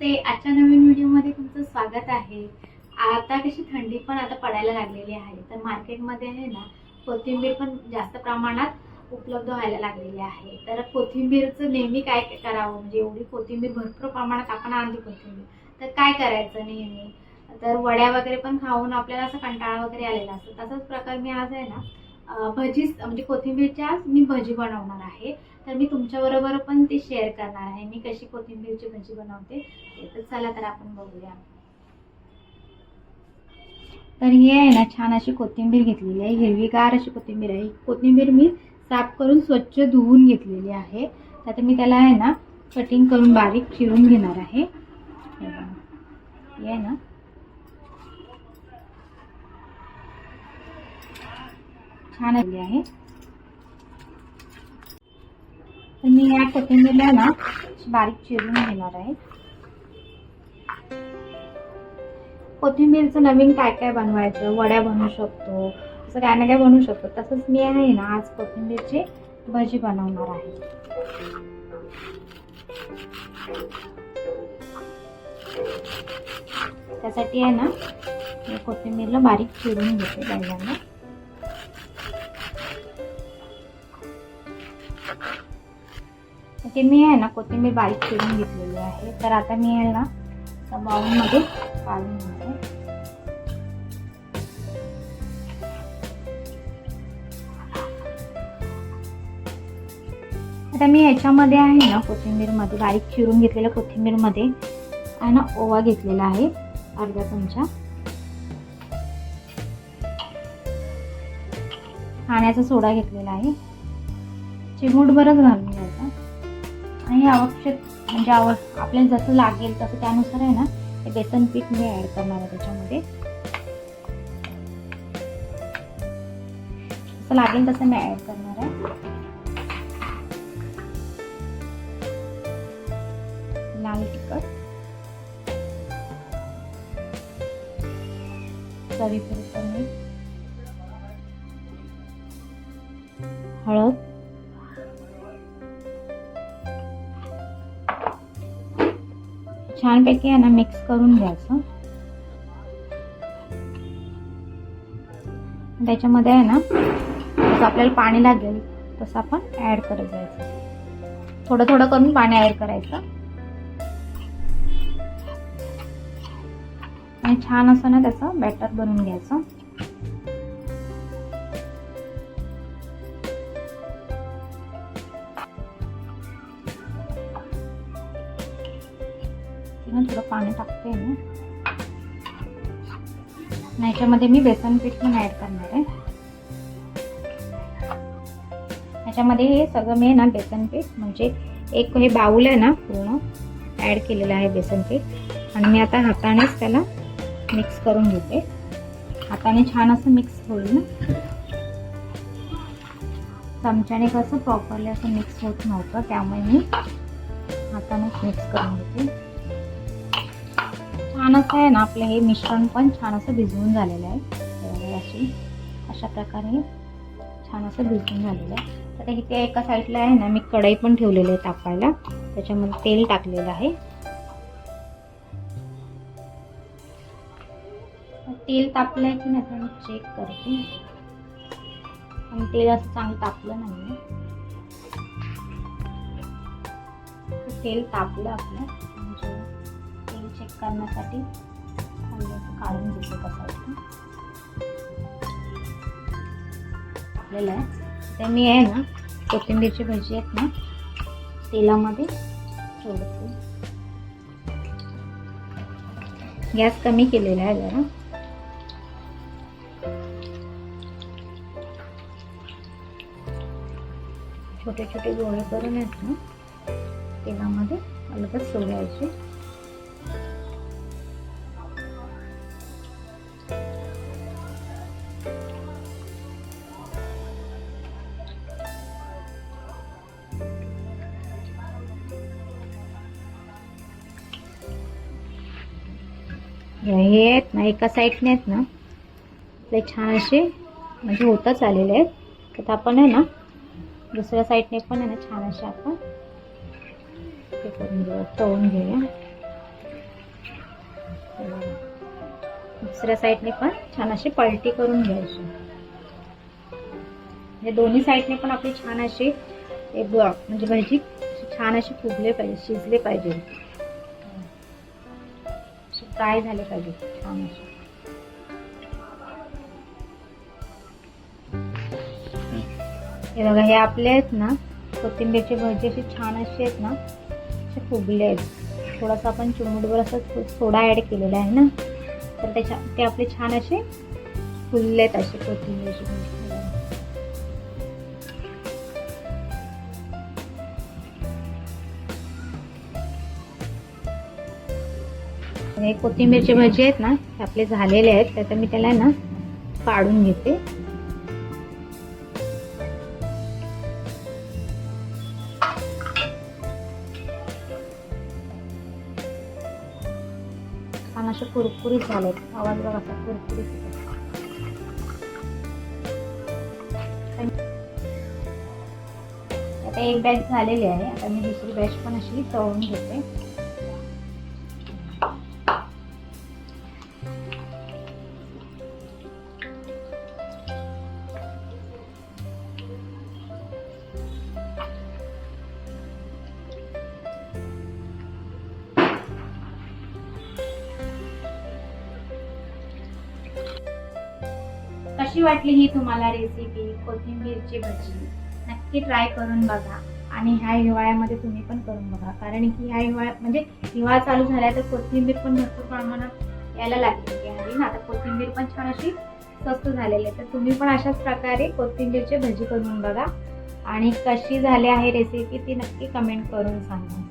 नमस्ते. आजच्या नवीन व्हिडिओमध्ये तुमचं स्वागत आहे. आता कशी थंडी पण आता पडायला लागलेली आहे. तर मार्केटमध्ये आहे ना कोथिंबीर पण जास्त प्रमाणात उपलब्ध व्हायला लागलेली आहे. तर कोथिंबीरचं नेहमी काय करावं? म्हणजे एवढी कोथिंबीर भरपूर प्रमाणात आपण आणली कोथिंबीर. तर काय करायचं नेहमी? तर वड्या वगैरे पण खाऊन आपल्याला असं कंटाळा वगैरे आलेला असतो. तसाच प्रकार मी आज आहे ना भजी म्हणजे कोथिंबीरच्या मी भजी बनवणार आहे. तर मी तुमच्याबरोबर पण ते शेअर करणार आहे. मी कशी कोथिंबीरची भजी बनवते ते तर चला तर आपण बघूया. तर हे आहे ना छान अशी कोथिंबीर घेतलेली आहे. हिरवीगार अशी कोथिंबीर आहे. कोथिंबीर मी साफ करून स्वच्छ धुवून घेतलेली आहे. तर आता मी त्याला आहे ना कटिंग करून बारीक चिरून घेणार आहे. हे आहे ना छान आली आहे. तर मी या कोथिंबीरला ना बारीक चिरून घेणार आहे. कोथिंबीरचं नवीन काय काय बनवायचं वड्या बनवू शकतो असं काय ना काय बनवू शकतो. तसंच मी आहे ना आज कोथिंबीरची भजी बनवणार आहे. त्यासाठी आहे ना कोथिंबीरला बारीक चिरून घेते पहिल्यांदा ते मी आहे ना कोथिंबीर बारीक चिरून घेतलेली आहे. तर आता मी आहे ना बाऊलमध्ये काढून घेते. आता मी ह्याच्यामध्ये आहे ना कोथिंबीरमध्ये बारीक चिरून घेतलेल्या कोथिंबीरमध्ये आहे ना ओवा घेतलेला आहे अर्धा चमचा. खाण्याचा सोडा घेतलेला आहे. चिमूटभरच घालून घ्यायचा आणि आवश्यक म्हणजे आव आपल्याला जसं लागेल तसं त्यानुसार आहे ना ते बेसन पीठ मी ॲड करणार आहे त्याच्यामध्ये. जसं लागेल तसं मी ॲड करणार आहे. लाल तिखट. चवीपुरतं मीठ. हळद. छानपैकी आहे ना मिक्स करून घ्यायचं. त्याच्यामध्ये आहे ना जसं आपल्याला पाणी लागेल तसं आपण ॲड करत जायचं. थोडं थोडं करून पाणी ॲड करायचं. आणि छान असं ना त्याचं बॅटर बनवून घ्यायचं. टाकते ना याच्यामध्ये मी बेसन पीठ पण ॲड करणार आहे. याच्यामध्ये हे सगळं मी ना बेसन पीठ म्हणजे एक हे बाऊल आहे ना पूर्ण ॲड केलेलं आहे बेसन पीठ. आणि मी आता हातानेच त्याला मिक्स करून घेते. हाताने छान असं मिक्स होईल ना. चमच्याने कसं प्रॉपरली असं मिक्स होत नव्हतं त्यामुळे मी हातानेच मिक्स करून घेते. छान असं आहे ना आपलं हे मिश्रण पण छान असं भिजवून झालेलं आहे. अशी अशा प्रकारे छान असं भिजवून झालेलं आहे. आता इथे एका साईडला आहे ना मी कढई पण ठेवलेली आहे तापायला. त्याच्यामध्ये तेल टाकलेलं आहे. तेल तापलं आहे की नाही तर मी चेक करते. आणि तेल असं चांगलं तापलं नाही तेल तापलं आपलं. करण्यासाठी काढून घेतो कसं आपल्याला ते मी आहे ना कोथिंबीरची भजी आहेत ना तेलामध्ये सोडते. गॅस कमी केलेला आहे जरा. छोटे छोटे गोळे करून आहेत ना तेलामध्ये अलगच सोडायचे. हे आहेत ना एका साईडने आहेत ना. ते छान असे म्हणजे होतच आलेले आहेत. तर आपण आहे ना दुसऱ्या साईडने पण आहे ना छान असे आपण ते करून घेऊया तळून घेऊया. दुसऱ्या साईडने पण छान अशी पलटी करून घ्यायची. म्हणजे दोन्ही साईडने पण आपली छान अशी एक म्हणजे भाजी छान अशी फुगले पाहिजे शिजले पाहिजे. फ्राय झाले पाहिजे. छान असे. हे बघा हे आपले आहेत ना कोथिंबीरचे भजी असे छान असे आहेत ना असे फुगले आहेत. थोडासा आपण चिमूटभर असं सोडा ॲड केलेला आहे ना. तर त्याच्या ते आपले छान असे फुललेत असे कोथिंबीरचे भाजी. हे कोथिंबीरचे भजी आहेत ना हे आपले झालेले आहेत तर मी त्याला ना काढून घेते. छान असे कुरकुरीत झालेत. आवाज बघा असा कुरकुरीत आता एक बॅच झालेली आहे. आता मी दुसरी बॅच पण अशी तळून घेते. कशी वाटली ही तुम्हाला रेसिपी कोथिंबीरची भजी? नक्की ट्राय करून बघा. आणि ह्या हिवाळ्यामध्ये तुम्ही पण करून बघा. कारण की ह्या हिवाळ्या म्हणजे हिवाळा चालू झाला तर कोथिंबीर पण भरपूर प्रमाणात यायला लागलेली आहे ना? आता कोथिंबीर पण छान अशी स्वस्त झालेली आहे. तर तुम्ही पण अशाच प्रकारे कोथिंबीरची भजी करून बघा. आणि कशी झाली आहे रेसिपी ती नक्की कमेंट करून सांगा.